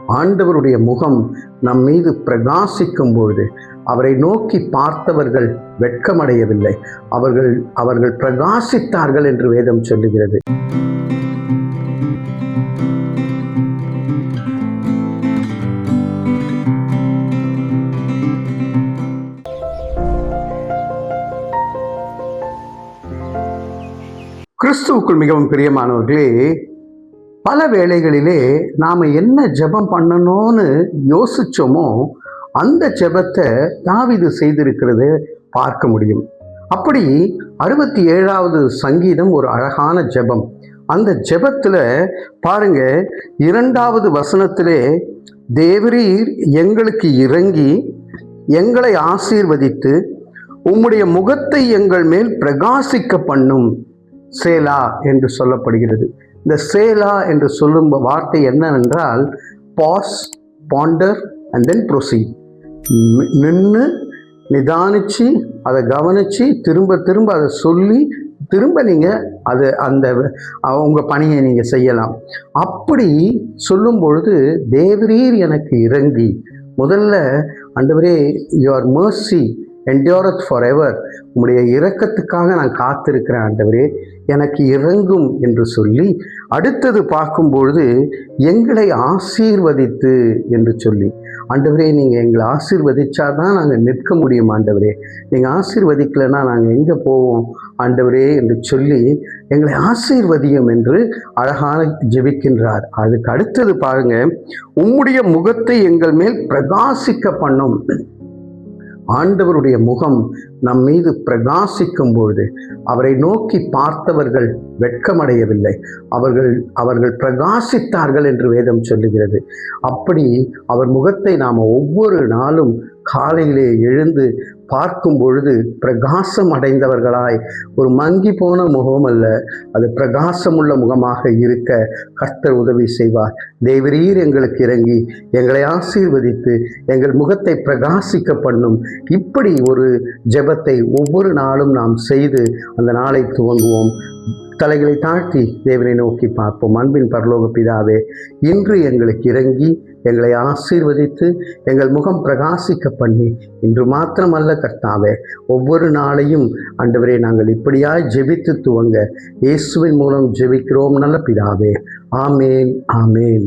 ஆண்டவருடைய முகம் நம் மீது பிரகாசிக்கும் பொழுது அவரை நோக்கி பார்த்தவர்கள் வெட்கமடையவில்லை. அவர்கள் அவர்கள் பிரகாசித்தார்கள் என்று வேதம் சொல்லுகிறது. கிறிஸ்துவுக்குள் மிகவும் பிரியமானவர்களே பல வேளைகளிலே நாம் என்ன ஜெபம் பண்ணணும்னு யோசிச்சோமோ அந்த ஜெபத்தை தாவிது செய்திருக்கிறது பார்க்க முடியும். அப்படி அறுபத்தி ஏழாவது சங்கீதம் ஒரு அழகான ஜெபம். அந்த ஜெபத்தில் பாருங்க இரண்டாவது வசனத்திலே தேவரீர் எங்களுக்கு இறங்கி எங்களை ஆசீர்வதித்து உம்முடைய முகத்தை எங்கள் மேல் பிரகாசிக்க பண்ணும் சேலா என்று சொல்லப்படுகிறது. இந்த சேலா என்று சொல்லும் வார்த்தை என்னவென்றால் pause ponder and then proceed நின்று நிதானித்து அதை கவனித்து திரும்ப திரும்ப அதை சொல்லி திரும்ப நீங்கள் அது அந்த உங்கள் பணியை நீங்கள் செய்யலாம். அப்படி சொல்லும் பொழுது தேவரீர் எனக்கு இறங்கி முதல்ல அண்டவரே your mercy endureth for ever உம்முடைய இரக்கத்துக்காக நான் காத்திருக்கிறேன் ஆண்டவரே. எனக்கு இறங்கும் என்று சொல்லி அடுத்தது பார்க்கும்பொழுது எங்களை ஆசீர்வதித்து என்று சொல்லி. ஆண்டவரே நீங்கள் எங்களை ஆசீர்வதிச்சா தான் நாங்கள் நிற்க முடியும் ஆண்டவரே. நீங்கள் ஆசீர்வதிக்கலைன்னா நாங்கள் எங்கே போவோம் ஆண்டவரே என்று சொல்லி எங்களை ஆசீர்வதியும் என்று அழகான ஜெபிக்கின்றார். அதுக்கு அடுத்தது பாருங்க உம்முடைய முகத்தை எங்கள் மேல் பிரகாசிக்க பண்ணும். ஆண்டவருடைய முகம் நம் மீது பிரகாசிக்கும் பொழுது அவரை நோக்கி பார்த்தவர்கள் வெட்கமடையவில்லை. அவர்கள் அவர்கள் பிரகாசித்தார்கள் என்று வேதம் சொல்லுகிறது. அப்படி அவர் முகத்தை நாம் ஒவ்வொரு நாளும் காலையிலே எழுந்து பார்க்கும் பொழுது பிரகாசம் அடைந்தவர்களாய் ஒரு மங்கி போன முகம் அல்ல அது பிரகாசமுள்ள முகமாக இருக்க கர்த்தர் உதவி செய்வார். தேவரீர் எங்களுக்கு இறங்கி எங்களை ஆசீர்வதித்து எங்கள் முகத்தை பிரகாசிக்க பண்ணும் இப்படி ஒரு ஜெபத்தை ஒவ்வொரு நாளும் நாம் செய்து அந்த நாளை துவங்குவோம். தலைகளை தாழ்த்தி தேவனை நோக்கி பார்ப்போம். அன்பின் பரலோக பிதாவே இன்று எங்களுக்கு இறங்கி எங்களை ஆசீர்வதித்து எங்கள் முகம் பிரகாசிக்க பண்ணி இன்று மாத்திரமல்ல கர்த்தாவே ஒவ்வொரு நாளையும் ஆண்டவரே நாங்கள் இப்படியாய் ஜெபித்து துவங்க இயேசுவின் மூலம் ஜெபிக்கிறோம் நல்ல பிதாவே. ஆமேன் ஆமேன்.